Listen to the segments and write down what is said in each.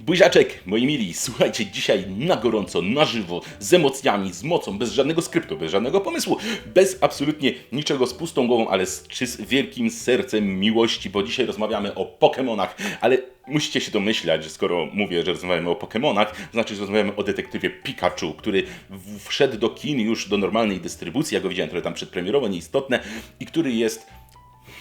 Buziaczek, moi mili, słuchajcie, dzisiaj na gorąco, na żywo, z emocjami, z mocą, bez żadnego skryptu, bez żadnego pomysłu, bez absolutnie niczego, z pustą głową, ale z, czy z wielkim sercem miłości, bo dzisiaj rozmawiamy o Pokémonach, ale musicie się domyślać, że skoro mówię, że rozmawiamy o Pokémonach, znaczy, że rozmawiamy o detektywie Pikachu, który wszedł do kin już do normalnej dystrybucji, ja go widziałem trochę tam przedpremierowo, nieistotne, i który jest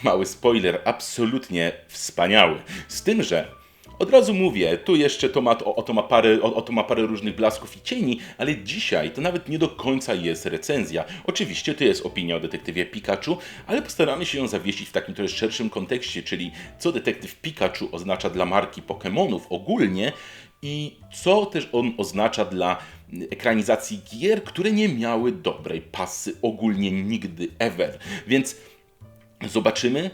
Mały spoiler, absolutnie wspaniały. Z tym, że od razu mówię, tu jeszcze to ma, o, o, to ma parę, o, o to ma parę różnych blasków i cieni, ale dzisiaj to nawet nie do końca jest recenzja. Oczywiście to jest opinia o detektywie Pikachu, ale postaramy się ją zawiesić w takim trochę szerszym kontekście, czyli co detektyw Pikachu oznacza dla marki Pokémonów ogólnie i co też on oznacza dla ekranizacji gier, które nie miały dobrej pasy ogólnie nigdy ever. Więc Zobaczymy,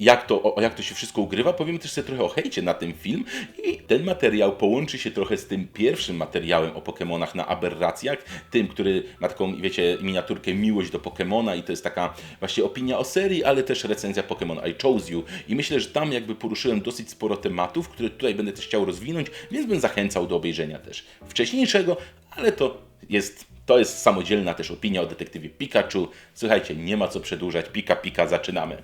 jak to, jak to się wszystko ugrywa. Powiemy też sobie trochę o hejcie na ten film i ten materiał połączy się trochę z tym pierwszym materiałem o Pokémonach na aberracjach, tym, który ma taką, wiecie, miniaturkę miłość do Pokémona i to jest taka właśnie opinia o serii, ale też recenzja Pokémon I Chose You i myślę, że tam jakby poruszyłem dosyć sporo tematów, które tutaj będę też chciał rozwinąć, więc bym zachęcał do obejrzenia też wcześniejszego, ale to jest to jest samodzielna też opinia o detektywie Pikachu. Słuchajcie, nie ma co przedłużać. Pika, pika, zaczynamy.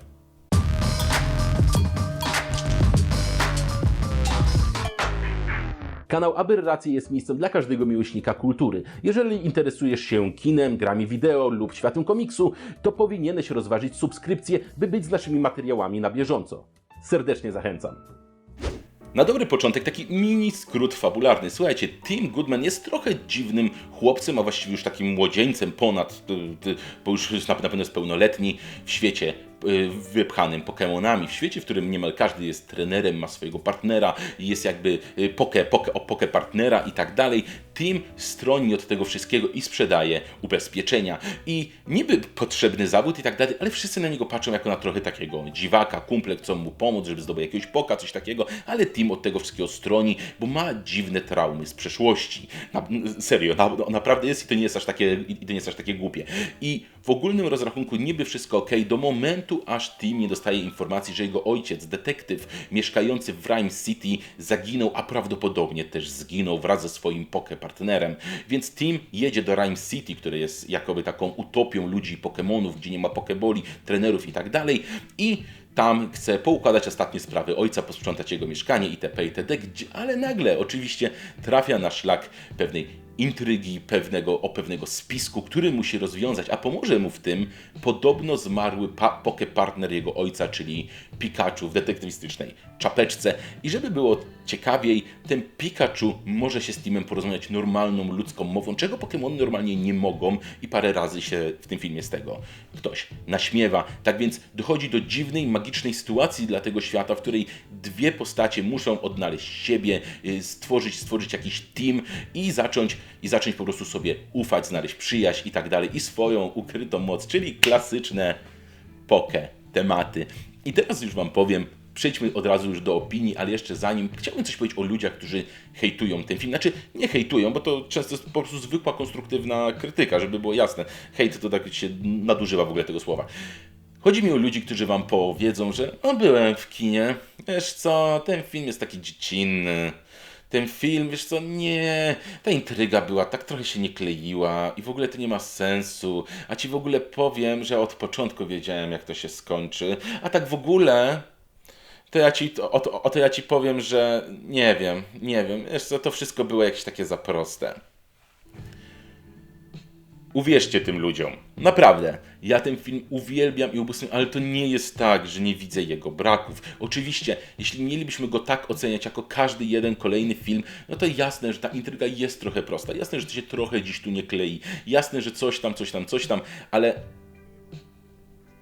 Kanał Aberracje jest miejscem dla każdego miłośnika kultury. Jeżeli interesujesz się kinem, grami wideo lub światem komiksu, to powinieneś rozważyć subskrypcję, by być z naszymi materiałami na bieżąco. Serdecznie zachęcam. Na dobry początek taki mini skrót fabularny. Słuchajcie, Tim Goodman jest trochę dziwnym chłopcem, a właściwie już takim młodzieńcem ponad, y, y, bo już na pewno jest pełnoletni w świecie y, wypchanym Pokémonami, w świecie, w którym niemal każdy jest trenerem, ma swojego partnera, jest jakby poke, poke, o poke partnera i tak dalej. Tim stroni od tego wszystkiego i sprzedaje ubezpieczenia. I niby potrzebny zawód i tak dalej, ale wszyscy na niego patrzą jako na trochę takiego dziwaka, kumple chcą mu pomóc, żeby zdobyć jakiegoś poka, coś takiego, ale Tim od tego wszystkiego stroni, bo ma dziwne traumy z przeszłości. Na, serio, na, naprawdę jest i to nie jest aż takie, i to nie jest aż takie głupie. I w ogólnym rozrachunku niby wszystko ok, do momentu aż Tim nie dostaje informacji, że jego ojciec, detektyw mieszkający w Rhyme City zaginął, a prawdopodobnie też zginął wraz ze swoim poke partnerem. Więc Tim jedzie do Rhyme City, które jest jakoby taką utopią ludzi Pokémonów, gdzie nie ma pokeboli, trenerów i tak dalej. I tam chce poukładać ostatnie sprawy ojca, posprzątać jego mieszkanie itp. itd. Ale nagle oczywiście trafia na szlak pewnej intrygi, pewnego, o pewnego spisku, który musi rozwiązać, a pomoże mu w tym podobno zmarły pa, partner jego ojca, czyli Pikachu w detektywistycznej czapeczce. I żeby było ciekawiej, ten Pikachu może się z Timem porozmawiać normalną ludzką mową, czego Pokémony normalnie nie mogą i parę razy się w tym filmie z tego ktoś naśmiewa. Tak więc dochodzi do dziwnej, magicznej sytuacji dla tego świata, w której dwie postacie muszą odnaleźć siebie, y, stworzyć, stworzyć jakiś team i zacząć, i zacząć po prostu sobie ufać, znaleźć przyjaźń i tak dalej, i swoją ukrytą moc, czyli klasyczne poke tematy. I teraz już Wam powiem, przejdźmy od razu już do opinii, ale jeszcze zanim chciałbym coś powiedzieć o ludziach, którzy hejtują ten film. Znaczy, nie hejtują, bo to często jest po prostu zwykła konstruktywna krytyka, żeby było jasne. Hejt to tak się nadużywa w ogóle tego słowa. Chodzi mi o ludzi, którzy wam powiedzą, że no byłem w kinie, wiesz co, ten film jest taki dziecinny. Ten film, wiesz co, nie, ta intryga była, tak trochę się nie kleiła i w ogóle to nie ma sensu. A ci w ogóle powiem, że od początku wiedziałem, jak to się skończy. A tak w ogóle, to ja ci, o, o, o to ja ci powiem, że nie wiem, nie wiem, wiesz co, to wszystko było jakieś takie za proste. Uwierzcie tym ludziom. Naprawdę. Ja ten film uwielbiam i ubóstwiam, ale to nie jest tak, że nie widzę jego braków. Oczywiście, jeśli mielibyśmy go tak oceniać jako każdy jeden kolejny film, no to jasne, że ta intryga jest trochę prosta. Jasne, że to się trochę dziś tu nie klei. Jasne, że coś tam, coś tam, coś tam, ale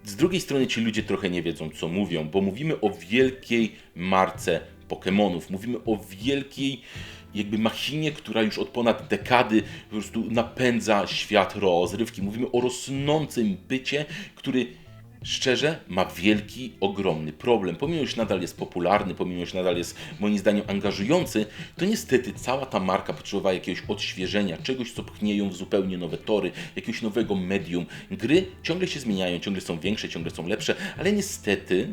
z drugiej strony ci ludzie trochę nie wiedzą, co mówią, bo mówimy o wielkiej marce Pokémonów. Mówimy o wielkiej jakby machinie, która już od ponad dekady po prostu napędza świat rozrywki. Mówimy o rosnącym bycie, który szczerze ma wielki, ogromny problem. Pomimo, że nadal jest popularny, pomimo, że nadal jest moim zdaniem angażujący, to niestety cała ta marka potrzebowała jakiegoś odświeżenia, czegoś, co pchnie ją w zupełnie nowe tory, jakiegoś nowego medium. Gry ciągle się zmieniają, ciągle są większe, ciągle są lepsze, ale niestety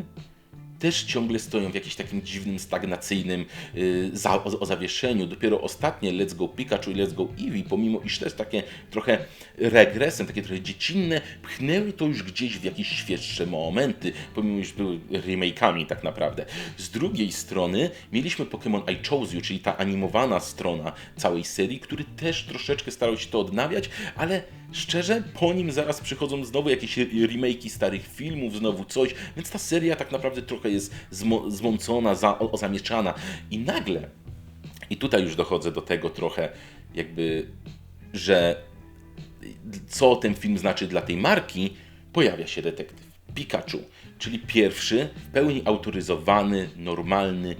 też ciągle stoją w jakimś takim dziwnym, stagnacyjnym yy, za, o, o, zawieszeniu. Dopiero ostatnie Let's Go Pikachu i Let's Go Eevee, pomimo iż też takie trochę regresem, takie trochę dziecinne, pchnęły to już gdzieś w jakieś świeższe momenty, pomimo iż były remake'ami tak naprawdę. Z drugiej strony mieliśmy Pokémon I Chose You, czyli ta animowana strona całej serii, który też troszeczkę starał się to odnawiać, ale szczerze, po nim zaraz przychodzą znowu jakieś remake'i starych filmów, znowu coś, więc ta seria tak naprawdę trochę jest zmącona, za ozamieszana. I nagle, i tutaj już dochodzę do tego trochę, jakby, że co ten film znaczy dla tej marki, pojawia się detektyw Pikachu, czyli pierwszy w pełni autoryzowany, normalny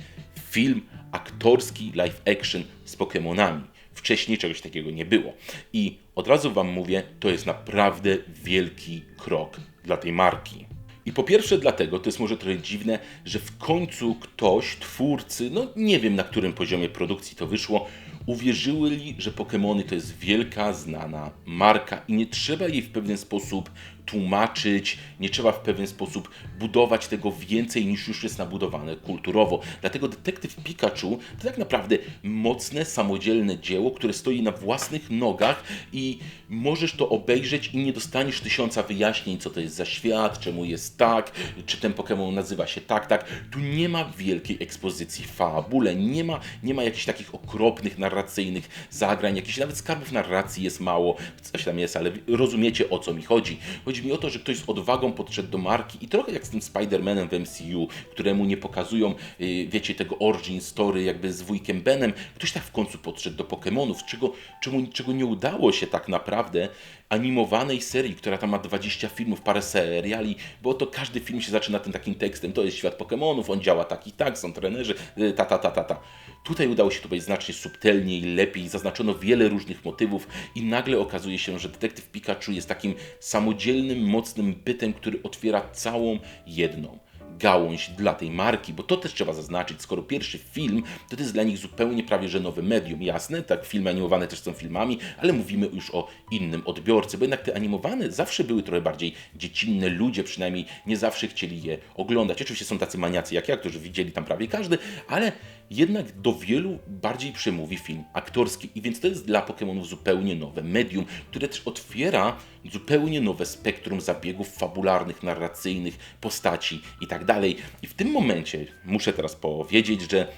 film aktorski live action z Pokémonami. Wcześniej czegoś takiego nie było. I od razu Wam mówię, to jest naprawdę wielki krok dla tej marki. I po pierwsze dlatego, to jest może trochę dziwne, że w końcu ktoś, twórcy, no nie wiem na którym poziomie produkcji to wyszło, uwierzyli, że Pokémony to jest wielka, znana marka i nie trzeba jej w pewien sposób tłumaczyć, nie trzeba w pewien sposób budować tego więcej niż już jest nabudowane kulturowo. Dlatego Detektyw Pikachu to tak naprawdę mocne, samodzielne dzieło, które stoi na własnych nogach i możesz to obejrzeć i nie dostaniesz tysiąca wyjaśnień, co to jest za świat, czemu jest tak, czy ten Pokémon nazywa się tak, tak. Tu nie ma wielkiej ekspozycji w fabule, nie ma, nie ma jakichś takich okropnych, narracyjnych zagrań, jakichś nawet skarbów narracji jest mało, coś tam jest, ale rozumiecie o co mi chodzi. Chodzi Chodzi mi o to, że ktoś z odwagą podszedł do marki i trochę jak z tym Spider-Manem w MCU, któremu nie pokazują, y, wiecie, tego origin story jakby z wujkiem Benem. Ktoś tak w końcu podszedł do Pokémonów, czego, czego, czego nie udało się tak naprawdę animowanej serii, która tam ma 20 filmów, parę seriali, bo to każdy film się zaczyna tym takim tekstem, to jest świat Pokémonów, on działa tak i tak, są trenerzy, y, ta, ta, ta, ta, ta. Tutaj udało się to być znacznie subtelniej, lepiej, zaznaczono wiele różnych motywów i nagle okazuje się, że detektyw Pikachu jest takim samodzielnym, mocnym bytem, który otwiera całą jedną gałąź dla tej marki, bo to też trzeba zaznaczyć, skoro pierwszy film, to, to jest dla nich zupełnie prawie że nowe medium. Jasne, tak, filmy animowane też są filmami, ale mówimy już o innym odbiorcy, bo jednak te animowane zawsze były trochę bardziej dziecinne, ludzie przynajmniej nie zawsze chcieli je oglądać. Oczywiście są tacy maniacy jak ja, którzy widzieli tam prawie każdy, ale jednak do wielu bardziej przemówi film aktorski. I więc to jest dla Pokémonów zupełnie nowe medium, które też otwiera zupełnie nowe spektrum zabiegów fabularnych, narracyjnych, postaci itd. Tak I w tym momencie muszę teraz powiedzieć, że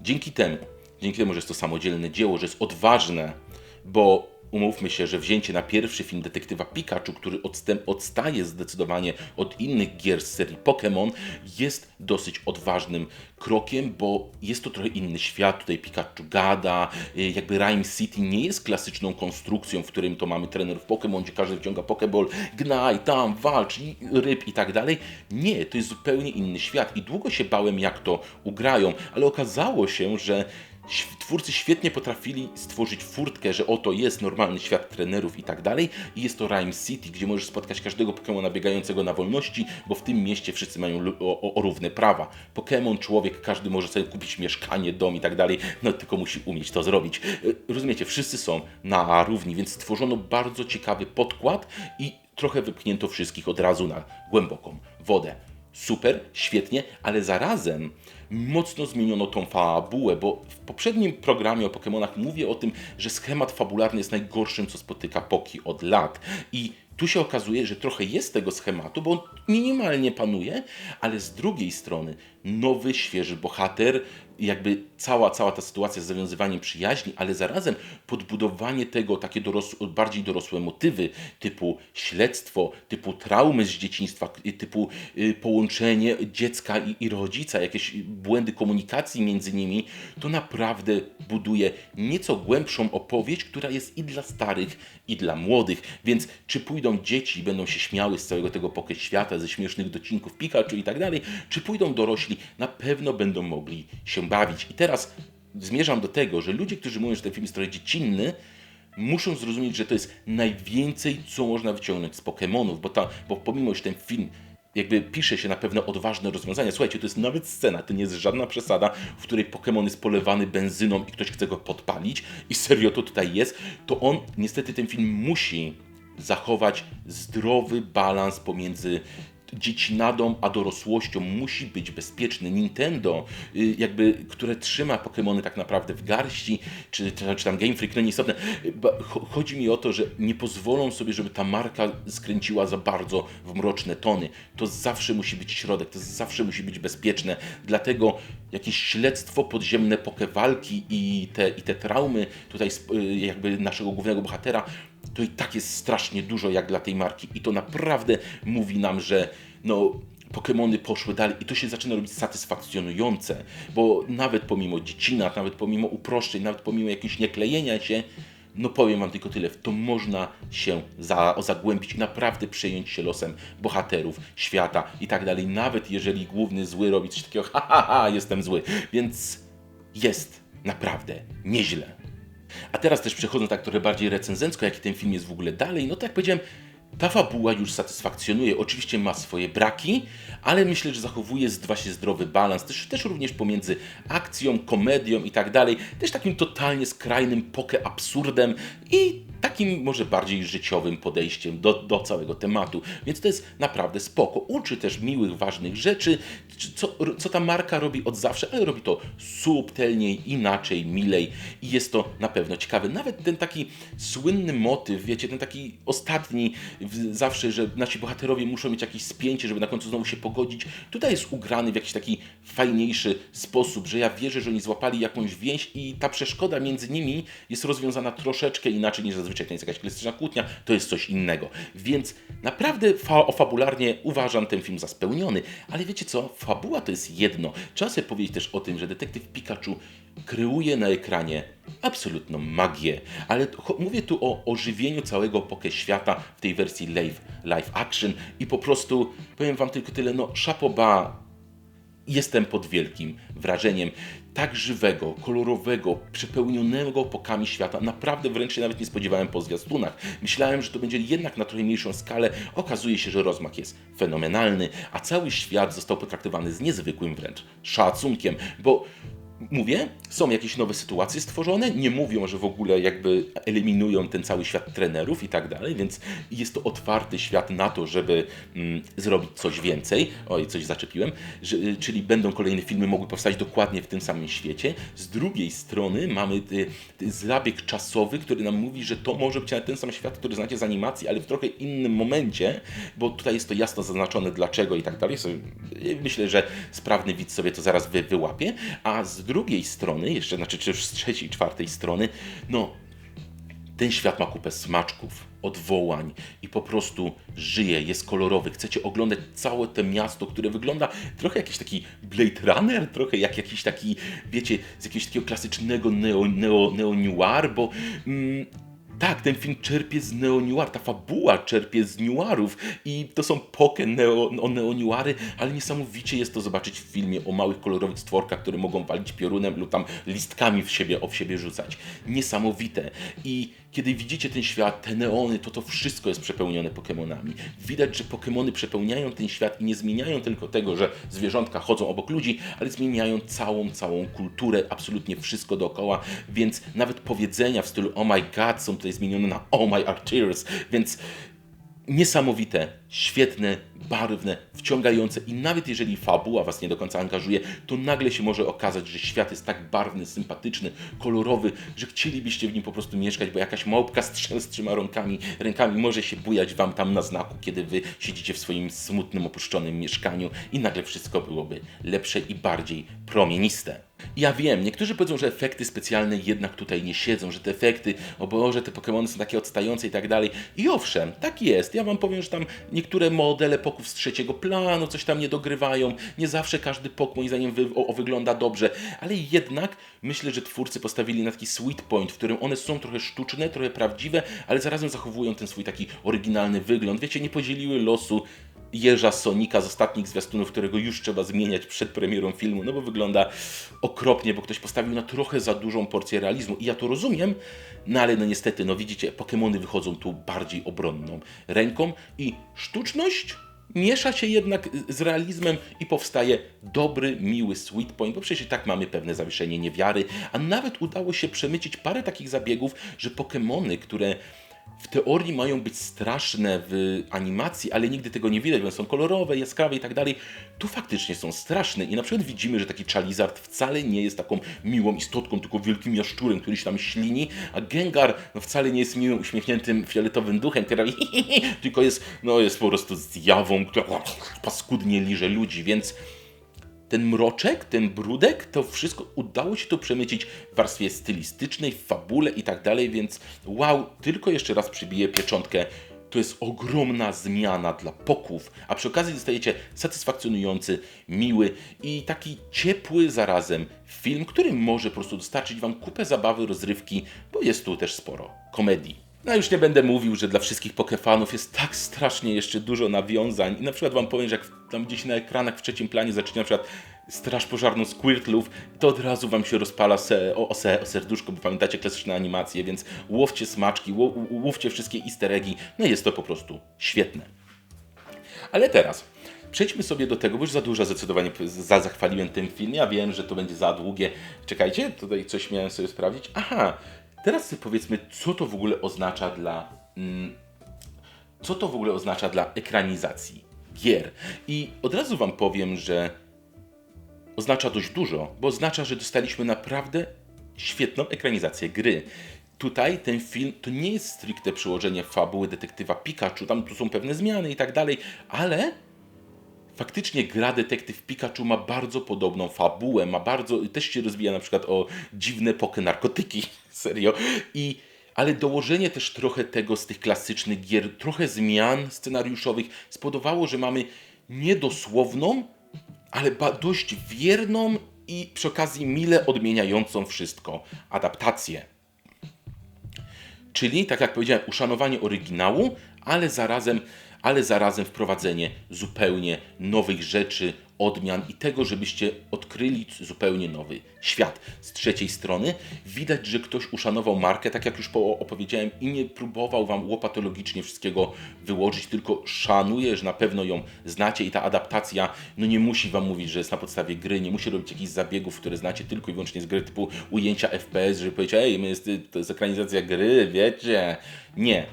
dzięki temu, dzięki temu, że jest to samodzielne dzieło, że jest odważne, bo umówmy się, że wzięcie na pierwszy film detektywa Pikachu, który odstaje zdecydowanie od innych gier z serii Pokémon, jest dosyć odważnym krokiem, bo jest to trochę inny świat. Tutaj Pikachu gada, y, jakby Rhyme City nie jest klasyczną konstrukcją, w którym to mamy trenerów Pokémon, gdzie każdy wciąga Pokéball, gnaj, tam, walcz, ryb i tak dalej. Nie, to jest zupełnie inny świat i długo się bałem, jak to ugrają, ale okazało się, że twórcy świetnie potrafili stworzyć furtkę, że oto jest normalny świat trenerów i tak dalej i jest to Rhyme City, gdzie możesz spotkać każdego Pokémona biegającego na wolności, bo w tym mieście wszyscy mają o, o, o równe prawa. Pokémon, człowiek, każdy może sobie kupić mieszkanie, dom i tak dalej, no tylko musi umieć to zrobić. E, rozumiecie, wszyscy są na równi, więc stworzono bardzo ciekawy podkład i trochę wypchnięto wszystkich od razu na głęboką wodę. Super, świetnie, ale zarazem mocno zmieniono tą fabułę, bo w poprzednim programie o Pokémonach mówię o tym, że schemat fabularny jest najgorszym, co spotyka Poki od lat. I tu się okazuje, że trochę jest tego schematu, bo on minimalnie panuje, ale z drugiej strony nowy, świeży bohater, jakby cała, cała ta sytuacja z zawiązywaniem przyjaźni, ale zarazem podbudowanie tego, takie bardziej dorosłe motywy, typu śledztwo, typu traumy z dzieciństwa, typu y, połączenie dziecka i, i rodzica, jakieś błędy komunikacji między nimi, to naprawdę buduje nieco głębszą opowieść, która jest i dla starych, i dla młodych. Więc czy pójdą dzieci i będą się śmiały z całego tego pokę świata, ze śmiesznych docinków Pikachu i tak dalej, czy pójdą dorośli, na pewno będą mogli się bawić. I teraz zmierzam do tego, że ludzie, którzy mówią, że ten film jest trochę dziecinny, muszą zrozumieć, że to jest najwięcej, co można wyciągnąć z Pokémonów, bo, ta, bo pomimo, że ten film jakby pisze się na pewne odważne rozwiązania. Słuchajcie, to jest nawet scena, to nie jest żadna przesada, w której Pokémon jest polewany benzyną i ktoś chce go podpalić i serio to tutaj jest, to on, niestety ten film musi zachować zdrowy balans pomiędzy dziecinadą, a dorosłością musi być bezpieczny. Nintendo, y, jakby, które trzyma Pokémony tak naprawdę w garści, czy, czy, tam Game Freak, no nieistotne. Y, Chodzi mi o to, że nie pozwolą sobie, żeby ta marka skręciła za bardzo w mroczne tony. To zawsze musi być środek, to zawsze musi być bezpieczne. Dlatego jakieś śledztwo, podziemne pokewalki i te, i te traumy tutaj y, jakby naszego głównego bohatera, to i tak jest strasznie dużo jak dla tej marki. I to naprawdę mówi nam, że no Pokemony poszły dalej i to się zaczyna robić satysfakcjonujące, bo nawet pomimo dziecinat, nawet pomimo uproszczeń, nawet pomimo jakiegoś nieklejenia się, no powiem wam tylko tyle, w to można się za, zagłębić i naprawdę przejąć się losem bohaterów, świata i tak dalej, nawet jeżeli główny zły robi coś takiego, ha, ha, ha, jestem zły, więc jest naprawdę nieźle. A teraz też przechodząc tak trochę bardziej recenzencko, jaki ten film jest w ogóle dalej, no tak jak powiedziałem, ta fabuła już satysfakcjonuje. Oczywiście ma swoje braki, ale myślę, że zachowuje właśnie zdrowy balans, też, też również pomiędzy akcją, komedią i tak dalej, też takim totalnie skrajnym poke absurdem i takim może bardziej życiowym podejściem do, do całego tematu. Więc to jest naprawdę spoko. Uczy też miłych, ważnych rzeczy, czy- co, co ta marka robi od zawsze, ale robi to subtelniej, inaczej, milej i jest to na pewno ciekawe. Nawet ten taki słynny motyw, wiecie, ten taki ostatni zawsze, że nasi bohaterowie muszą mieć jakieś spięcie, żeby na końcu znowu się pogodzić. Tutaj jest ugrany w jakiś taki fajniejszy sposób, że ja wierzę, że oni złapali jakąś więź i ta przeszkoda między nimi jest rozwiązana troszeczkę inaczej niż zazwyczaj to jest jakaś klasyczna kłótnia, to jest coś innego. Więc naprawdę fa- fabularnie uważam ten film za spełniony, ale wiecie co, fabuła to jest jedno. Trzeba sobie powiedzieć też o tym, że detektyw Pikachu kreuje na ekranie absolutną magię, ale mówię tu o ożywieniu całego poke świata w tej wersji live, live action i po prostu powiem wam tylko tyle, no szapoba. Jestem pod wielkim wrażeniem tak żywego, kolorowego, przepełnionego pokami świata. Naprawdę wręcz się nawet nie spodziewałem po zwiastunach. Myślałem, że to będzie jednak na trochę mniejszą skalę. Okazuje się, że rozmach jest fenomenalny, a cały świat został potraktowany z niezwykłym wręcz szacunkiem, bo Mówię, są jakieś nowe sytuacje stworzone, nie mówią, że w ogóle jakby eliminują ten cały świat trenerów i tak dalej, więc jest to otwarty świat na to, żeby mm, zrobić coś więcej. Oj, coś zaczepiłem, że, y, czyli będą kolejne filmy mogły powstać dokładnie w tym samym świecie. Z drugiej strony mamy y, y, zabieg czasowy, który nam mówi, że to może być ten sam świat, który znacie z animacji, ale w trochę innym momencie, bo tutaj jest to jasno zaznaczone dlaczego i tak dalej. Y, Myślę, że sprawny widz sobie to zaraz wy, wyłapie, a z drugiej strony, jeszcze znaczy czy z trzeciej, czwartej strony, no ten świat ma kupę smaczków, odwołań i po prostu żyje, jest kolorowy. Chcecie oglądać całe to miasto, które wygląda trochę jakiś taki Blade Runner, trochę jak jakiś taki, wiecie, z jakiegoś takiego klasycznego neo, neo, neo-noir, bo mm, tak, ten film czerpie z neo-noir, ta fabuła czerpie z noirów i to są poke neo, o neo-noiry, ale niesamowicie jest to zobaczyć w filmie o małych kolorowych stworkach, które mogą walić piorunem lub tam listkami w siebie, w siebie rzucać. Niesamowite. I kiedy widzicie ten świat, te neony, to to wszystko jest przepełnione Pokemonami. Widać, że Pokemony przepełniają ten świat i nie zmieniają tylko tego, że zwierzątka chodzą obok ludzi, ale zmieniają całą, całą kulturę, absolutnie wszystko dookoła, więc nawet powiedzenia w stylu oh my god są tutaj zmienione na oh my arteries, więc niesamowite, świetne, barwne, wciągające i nawet jeżeli fabuła Was nie do końca angażuje, to nagle się może okazać, że świat jest tak barwny, sympatyczny, kolorowy, że chcielibyście w nim po prostu mieszkać, bo jakaś małpka z, trz- z trzyma rękami, rękami może się bujać Wam tam na znaku, kiedy Wy siedzicie w swoim smutnym, opuszczonym mieszkaniu i nagle wszystko byłoby lepsze i bardziej promieniste. Ja wiem, niektórzy powiedzą, że efekty specjalne jednak tutaj nie siedzą, że te efekty, o Boże, te Pokémony są takie odstające i tak dalej. I owszem, tak jest. Ja Wam powiem, że tam niektóre modele poków z trzeciego planu coś tam nie dogrywają. Nie zawsze każdy pok moim zdaniem wy, o, o, wygląda dobrze, ale jednak myślę, że twórcy postawili na taki sweet point, w którym one są trochę sztuczne, trochę prawdziwe, ale zarazem zachowują ten swój taki oryginalny wygląd. Wiecie, nie podzieliły losu jeża Sonika z ostatnich zwiastunów, którego już trzeba zmieniać przed premierą filmu, no bo wygląda okropnie, bo ktoś postawił na trochę za dużą porcję realizmu. I ja to rozumiem, no ale no niestety, no widzicie, Pokémony wychodzą tu bardziej obronną ręką i sztuczność miesza się jednak z realizmem i powstaje dobry, miły sweet point, bo przecież i tak mamy pewne zawieszenie niewiary, a nawet udało się przemycić parę takich zabiegów, że Pokémony, które w teorii mają być straszne w animacji, ale nigdy tego nie widać, bo są kolorowe, jaskrawe i tak dalej. Tu faktycznie są straszne i na przykład widzimy, że taki Charizard wcale nie jest taką miłą istotką, tylko wielkim jaszczurem, który się tam ślini, a Gengar no, wcale nie jest miłym, uśmiechniętym, fioletowym duchem, który robi tylko jest, no, jest po prostu zjawą, która paskudnie liże ludzi, więc ten mroczek, ten brudek, to wszystko udało się to przemycić w warstwie stylistycznej, w fabule i tak dalej, więc wow, tylko jeszcze raz przybiję pieczątkę. To jest ogromna zmiana dla poków, a przy okazji dostajecie satysfakcjonujący, miły i taki ciepły zarazem film, który może po prostu dostarczyć Wam kupę zabawy, rozrywki, bo jest tu też sporo komedii. No już nie będę mówił, że dla wszystkich pokefanów jest tak strasznie jeszcze dużo nawiązań i na przykład wam powiem, że jak tam gdzieś na ekranach w trzecim planie zacznie na przykład straż pożarną Squirtlów, to od razu wam się rozpala se, o, o, o serduszko, bo pamiętacie klasyczne animacje, więc łowcie smaczki, ło, łówcie wszystkie easter eggi, no jest to po prostu świetne. Ale teraz przejdźmy sobie do tego, bo już za dużo zdecydowanie za zachwaliłem ten film. Ja wiem, że to będzie za długie. Czekajcie, tutaj coś miałem sobie sprawdzić. Aha, Teraz sobie powiedzmy, co to w ogóle oznacza dla. Mm, co to w ogóle oznacza dla ekranizacji gier. I od razu Wam powiem, że oznacza dość dużo, bo oznacza, że dostaliśmy naprawdę świetną ekranizację gry. Tutaj ten film to nie jest stricte przełożenie fabuły detektywa Pikachu, tam tu są pewne zmiany i tak dalej, ale faktycznie gra Detektyw Pikachu ma bardzo podobną fabułę, ma bardzo, też się rozwija na przykład o dziwne poke narkotyki, serio, i ale dołożenie też trochę tego z tych klasycznych gier, trochę zmian scenariuszowych spowodowało, że mamy niedosłowną, ale dość wierną i przy okazji mile odmieniającą wszystko adaptację. Czyli, tak jak powiedziałem, uszanowanie oryginału, ale zarazem ale zarazem wprowadzenie zupełnie nowych rzeczy, odmian i tego, żebyście odkryli zupełnie nowy świat. Z trzeciej strony widać, że ktoś uszanował markę, tak jak już opowiedziałem, i nie próbował wam łopatologicznie wszystkiego wyłożyć, tylko szanuje, że na pewno ją znacie i ta adaptacja no nie musi wam mówić, że jest na podstawie gry, nie musi robić jakichś zabiegów, które znacie tylko i wyłącznie z gry typu ujęcia FPS, żeby powiedzieć, ej, jest, to jest ekranizacja gry, wiecie. Nie.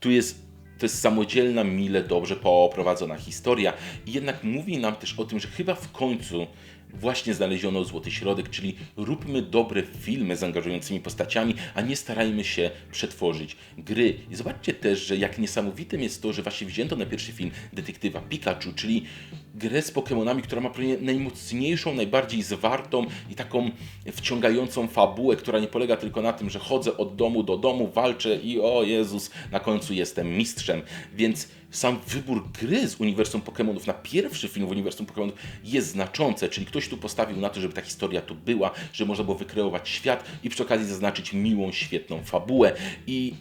Tu jest to jest samodzielna, mile, dobrze poprowadzona historia i jednak mówi nam też o tym, że chyba w końcu właśnie znaleziono złoty środek, czyli róbmy dobre filmy z angażującymi postaciami, a nie starajmy się przetworzyć gry. I zobaczcie też, że jak niesamowitym jest to, że właśnie wzięto na pierwszy film detektywa Pikachu, czyli grę z Pokémonami, która ma najmocniejszą, najbardziej zwartą i taką wciągającą fabułę, która nie polega tylko na tym, że chodzę od domu do domu, walczę i o Jezus, na końcu jestem Więc sam wybór gry z uniwersum Pokémonów na pierwszy film w uniwersum Pokémonów jest znaczący, czyli ktoś tu postawił na to, żeby ta historia tu była, że można było wykreować świat i przy okazji zaznaczyć miłą, świetną fabułę. I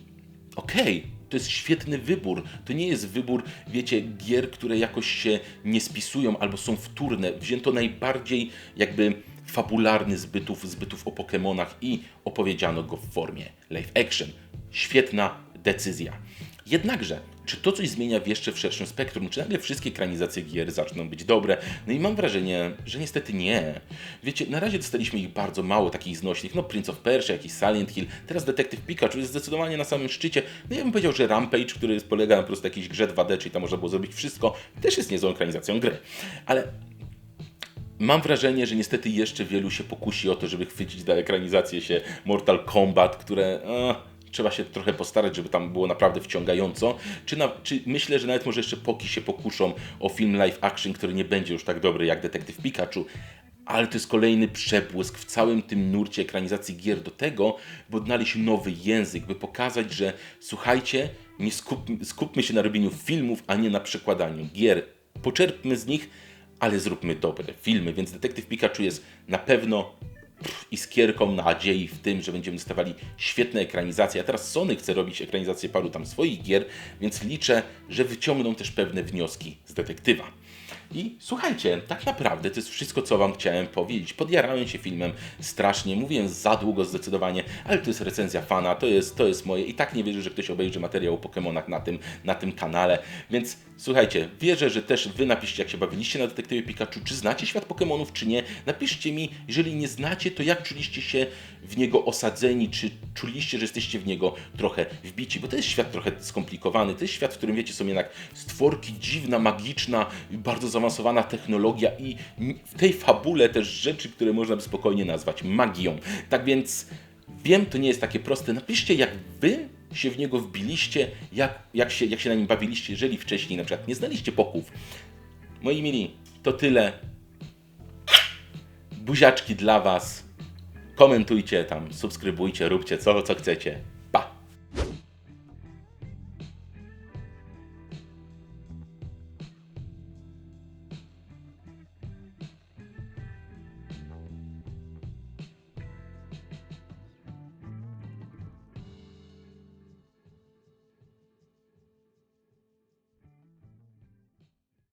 okej, okay, to jest świetny wybór. To nie jest wybór, wiecie, gier, które jakoś się nie spisują albo są wtórne. Wzięto najbardziej jakby fabularny z bytów, z bytów o Pokémonach i opowiedziano go w formie live action. Świetna decyzja. Jednakże czy to coś zmienia w jeszcze szerszym spektrum? Czy nagle wszystkie ekranizacje gier zaczną być dobre? No i mam wrażenie, że niestety nie. Wiecie, na razie dostaliśmy ich bardzo mało, takich znośnych. No Prince of Persia, jakiś Silent Hill, teraz Detektyw Pikachu jest zdecydowanie na samym szczycie. No ja bym powiedział, że Rampage, który polega na po prostu jakiejś grze 2D, czyli tam można było zrobić wszystko, też jest niezłą ekranizacją gry. Ale Mam wrażenie, że niestety jeszcze wielu się pokusi o to, żeby chwycić za ekranizację się Mortal Kombat, które trzeba się trochę postarać, żeby tam było naprawdę wciągająco. Czy, na, czy myślę, że nawet może jeszcze Poki się pokuszą o film live action, który nie będzie już tak dobry jak Detektyw Pikachu, ale to jest kolejny przebłysk w całym tym nurcie ekranizacji gier do tego, by odnaleźć nowy język, by pokazać, że słuchajcie, nie skup, skupmy się na robieniu filmów, a nie na przekładaniu gier. Poczerpmy z nich, ale zróbmy dobre filmy, więc Detektyw Pikachu jest na pewno iskierką nadziei w tym, że będziemy dostawali świetne ekranizacje. A teraz Sony chce robić ekranizację paru tam swoich gier, więc liczę, że wyciągną też pewne wnioski z detektywa. I słuchajcie, tak naprawdę to jest wszystko, co Wam chciałem powiedzieć. Podjarałem się filmem strasznie, mówiłem za długo zdecydowanie, ale to jest recenzja fana, to jest, to jest moje. I tak nie wierzę, że ktoś obejrzy materiał o Pokémonach na tym, na tym kanale. Więc słuchajcie, wierzę, że też Wy napiszcie, jak się bawiliście na Detektywie Pikachu, czy znacie świat Pokémonów, czy nie. Napiszcie mi, jeżeli nie znacie, to jak czuliście się w niego osadzeni, czy czuliście, że jesteście w niego trochę wbici, bo to jest świat trochę skomplikowany, to jest świat, w którym wiecie, są jednak stworki, dziwna, magiczna, bardzo zaawansowana technologia i w tej fabule też rzeczy, które można by spokojnie nazwać magią. Tak więc wiem, to nie jest takie proste. Napiszcie, jak wy się w niego wbiliście, jak, jak, się, jak się na nim bawiliście, jeżeli wcześniej na przykład nie znaliście poków. Moi mili, to tyle. Buziaczki dla Was. Komentujcie tam, subskrybujcie, róbcie co, co chcecie.